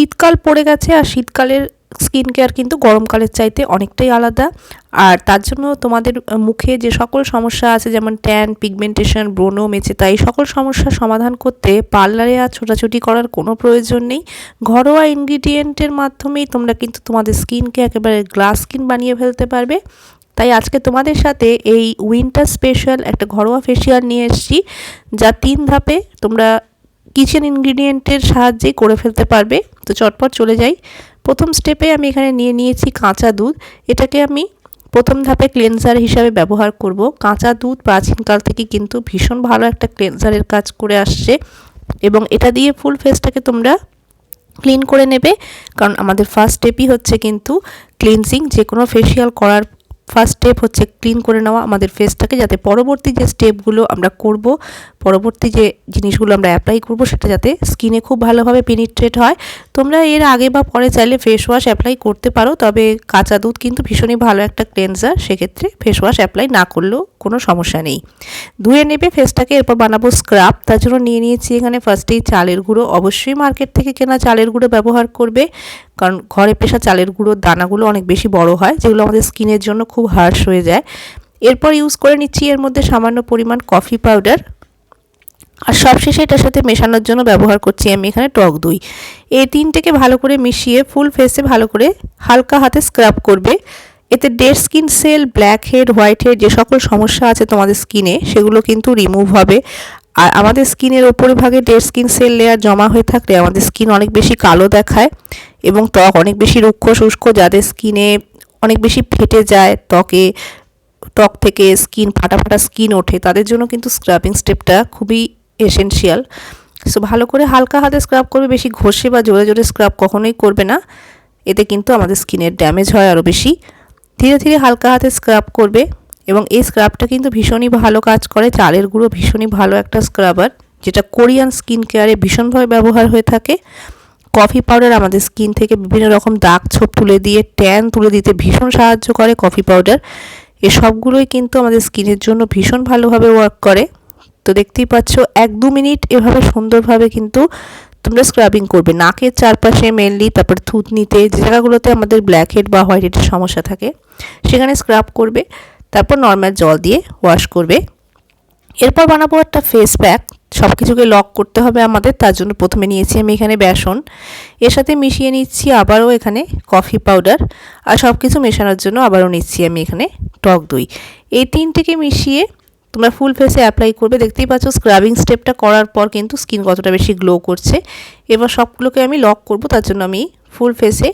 শীতকাল পড়ে গেছে আর শীতকালের স্কিন কেয়ার কিন্তু গরমকালের চাইতে অনেকটাই আলাদা। আর তার জন্য তোমাদের মুখে যে সকল সমস্যা আছে, যেমন ট্যান পিগমেন্টেশন ব্রোনো মেচেতা এই সকল সমস্যার সমাধান করতে পার্লারে আর ছোটাছুটি করার কোনো প্রয়োজন নেই। ঘরোয়া ইনগ্রিডিয়েন্টের মাধ্যমেই তোমরা কিন্তু তোমাদের স্কিনকে একেবারে গ্লাস স্কিন বানিয়ে ফেলতে পারবে। তাই আজকে তোমাদের সাথে এই উইন্টার স্পেশাল একটা ঘরোয়া ফেসিয়াল নিয়ে এসেছি, যা তিন ধাপে তোমরা কিচেন ইনগ্রিডিয়েন্টের সাহায্যেই করে ফেলতে পারবে। তো চটপট চলে যাই। প্রথম স্টেপে আমি এখানে নিয়ে নিয়েছি কাঁচা দুধ। এটাকে আমি প্রথম ধাপে ক্লেনজার হিসাবে ব্যবহার করব। কাঁচা দুধ প্রাচীনকাল থেকে কিন্তু ভীষণ ভালো একটা ক্লেনজারের কাজ করে আসছে এবং এটা দিয়ে ফুল ফেসটাকে তোমরা ক্লিন করে নেবে। কারণ আমাদের ফার্স্ট স্টেপই হচ্ছে কিন্তু ক্লিনজিং যে কোনো ফেসিয়াল করার ফার্স্ট স্টেপ হচ্ছে ক্লিন করে নেওয়া আমাদের ফেসটাকে যাতে পরবর্তী যে স্টেপগুলো আমরা করব, পরবর্তী যে জিনিসগুলো আমরা অ্যাপ্লাই করব, সেটা যাতে স্কিনে খুব ভালোভাবে পেনিট্রেট হয়। তোমরা এর আগে বা পরে চাইলে ফেস ওয়াশ অ্যাপ্লাই করতে পারো, তবে কাঁচা দুধ কিন্তু ভীষণই ভালো একটা ক্লেন্সার সেক্ষেত্রে ফেস ওয়াশ অ্যাপ্লাই না করলেও কোনো সমস্যা নেই। ধুয়ে নেবে, ফেসটাকে এরপর বানাবো স্ক্রাব তার জন্য নিয়ে নিয়েছি এখানে ফার্স্টেই চালের গুঁড়ো। অবশ্যই মার্কেট থেকে কেনা চালের গুঁড়ো ব্যবহার করবে। কারণ ঘরে পেশা চালের গুঁড়োর দানাগুলো অনেক বেশি বড় হয়, যেগুলো আমাদের স্কিনের জন্য খুব হার্শ হয়ে যায়। এরপর ইউজ করে নিচ্ছি এর মধ্যে সামান্য পরিমাণ কফি পাউডার আর সবশেষে এটার সাথে মেশানোর জন্য ব্যবহার করছি আমি এখানে টক দই। এই তিনটেকে ভালো করে মিশিয়ে ফুল ফেসে ভালো করে হালকা হাতে স্ক্রাব করবে। এতে dead skin cell black head white head যে সকল সমস্যা আছে তোমাদের স্কিনে সেগুলো কিন্তু রিমুভ হবে। আর আমাদের স্কিনের ওপরে ভাগে ডেড স্কিন সেল লেয়ার জমা হয়ে থাকলে আমাদের স্কিন অনেক বেশি কালো দেখায় এবং ত্বক অনেক বেশি রুক্ষ শুষ্ক, যাদের স্কিনে অনেক বেশি ফেটে যায়, ত্বকে, ত্বক থেকে স্কিন ফাটা ফাটা স্কিন ওঠে, তাদের জন্য কিন্তু স্ক্রাবিং স্টেপটা খুবই এসেনশিয়াল সো ভালো করে হালকা হাতে স্ক্রাব করবে, বেশি ঘষে বা জোরে জোরে স্ক্রাব কখনোই করবে না। এতে কিন্তু আমাদের স্কিনের ড্যামেজ হয় আরও বেশি। ধীরে ধীরে হালকা হাতে স্ক্রাব করবে এবং এই স্ক্রাবটা কিন্তু ভীষণই ভালো কাজ করে। চালের গুঁড়ো ভীষণই ভালো একটা স্ক্রাবার যেটা কোরিয়ান স্কিন কেয়ারে ভীষণভাবে ব্যবহার হয়ে থাকে। কফি পাউডার আমাদের স্কিন থেকে বিভিন্ন রকম দাগ ছোপ তুলে দিয়ে ট্যান তুলে দিতে ভীষণ সাহায্য করে কফি পাউডার এসবগুলোই কিন্তু আমাদের স্কিনের জন্য ভীষণ ভালোভাবে ওয়ার্ক করে। তো দেখতেই পাচ্ছ, এক দু মিনিট এভাবে সুন্দরভাবে কিন্তু তোমরা স্ক্রাবিং করবে। নাকের চারপাশে মেনলি তারপর থুতনিতে, যে জায়গাগুলোতে আমাদের ব্ল্যাক হেড বা হোয়াইট হেডের সমস্যা থাকে, সেখানে স্ক্রাব করবে, তারপর নর্মাল জল দিয়ে ওয়াশ করবে। এরপর বানাবো একটা ফেস প্যাক সব কিছুকে লক করতে হবে আমাদের, তার জন্য প্রথমে নিয়েছি আমি এখানে বেসন। এর সাথে মিশিয়ে নিচ্ছি আবারও এখানে কফি পাউডার আর সব কিছু মেশানোর জন্য আবারও নিচ্ছি আমি এখানে টক দই। এই তিনটেকে মিশিয়ে তোমরা ফুল ফেসে অ্যাপ্লাই করবে। দেখতেই পাচ্ছ স্ক্রাবিং স্টেপটা করার পর কিন্তু স্কিন কতটা বেশি গ্লো করছে। এবার সবগুলোকে আমি লক করব, তার জন্য আমি ফুল ফেসে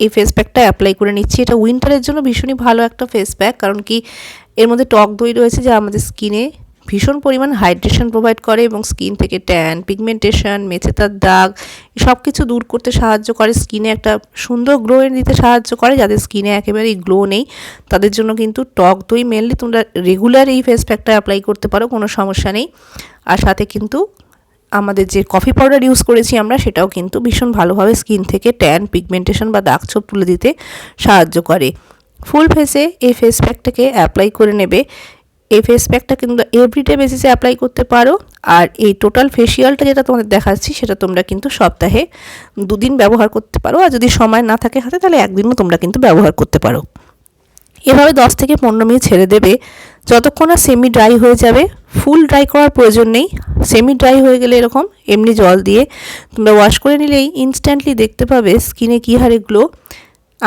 এই ফেস প্যাকটা অ্যাপ্লাই করে নিচ্ছি। এটা উইন্টারের জন্য ভীষণই ভালো একটা ফেস প্যাক কারণ কি এর মধ্যে টক দই রয়েছে যা আমাদের স্কিনে ভীষণ পরিমাণ হাইড্রেশন প্রোভাইড করে এবং স্কিন থেকে ট্যান পিগমেন্টেশন মেচেতার দাগ সব কিছু দূর করতে সাহায্য করে। স্কিনে একটা সুন্দর গ্লো এনে দিতে সাহায্য করে, যাদের স্কিনে একেবারেই গ্লো নেই। তাদের জন্য কিন্তু টক দই মেনলি তোমরা রেগুলার এই ফেস প্যাকটা অ্যাপ্লাই করতে পারো, কোনো সমস্যা নেই। আর সাথে কিন্তু আমাদের যে কফি পাউডার ইউজ করেছি আমরা, সেটাও কিন্তু ভীষণ ভালোভাবে স্কিন থেকে ট্যান পিগমেন্টেশন বা দাগ ছোপ তুলে দিতে সাহায্য করে। ফুল ফেসে এই ফেস প্যাকটাকে অ্যাপ্লাই করে নেবে। এই ফেস প্যাকটা কিন্তু এভরিডে বেসিসে অ্যাপ্লাই করতে পারো। আর এই টোটাল ফেসিয়ালটা যেটা তোমাদের দেখাচ্ছি, সেটা তোমরা কিন্তু সপ্তাহে দুদিন ব্যবহার করতে পারো। আর যদি সময় না থাকে হাতে, তাহলে একদিনও তোমরা কিন্তু ব্যবহার করতে পারো। এভাবে দশ থেকে পনেরো মিনিট ছেড়ে দেবে। যতক্ষণ না সেমি ড্রাই হয়ে যাবে ফুল ড্রাই করার প্রয়োজন নেই। সেমি ড্রাই হয়ে গেলে এরকম, এমনি জল দিয়ে তোমরা ওয়াশ করে নিলেই ইনস্ট্যান্টলি দেখতে পাবে স্কিনে কী হারে গ্লো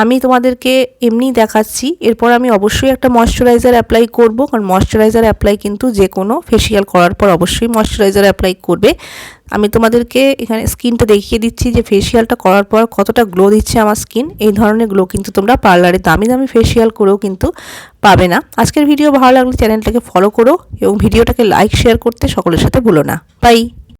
আমি তোমাদেরকে এমনি দেখাচ্ছি। এরপর আমি অবশ্যই একটা ময়শ্চারাইজার অ্যাপ্লাই করব, কারণ ময়শ্চারাইজার অ্যাপ্লাই কিন্তু যে কোনো ফেসিয়াল করার পর অবশ্যই ময়শ্চারাইজার অ্যাপ্লাই করবে। আমি তোমাদেরকে এখানে স্কিনটা দেখিয়ে দিচ্ছি যে ফেসিয়ালটা করার পর কতটা গ্লো দিচ্ছে আমার স্কিন। এই ধরনের গ্লো কিন্তু তোমরা পার্লারে দামি দামি ফেসিয়াল করেও কিন্তু পাবে না। আজকের ভিডিও ভালো লাগলে চ্যানেলটাকে ফলো করো এবং ভিডিওটাকে লাইক শেয়ার করতে সকলের সাথে ভুলো না। বাই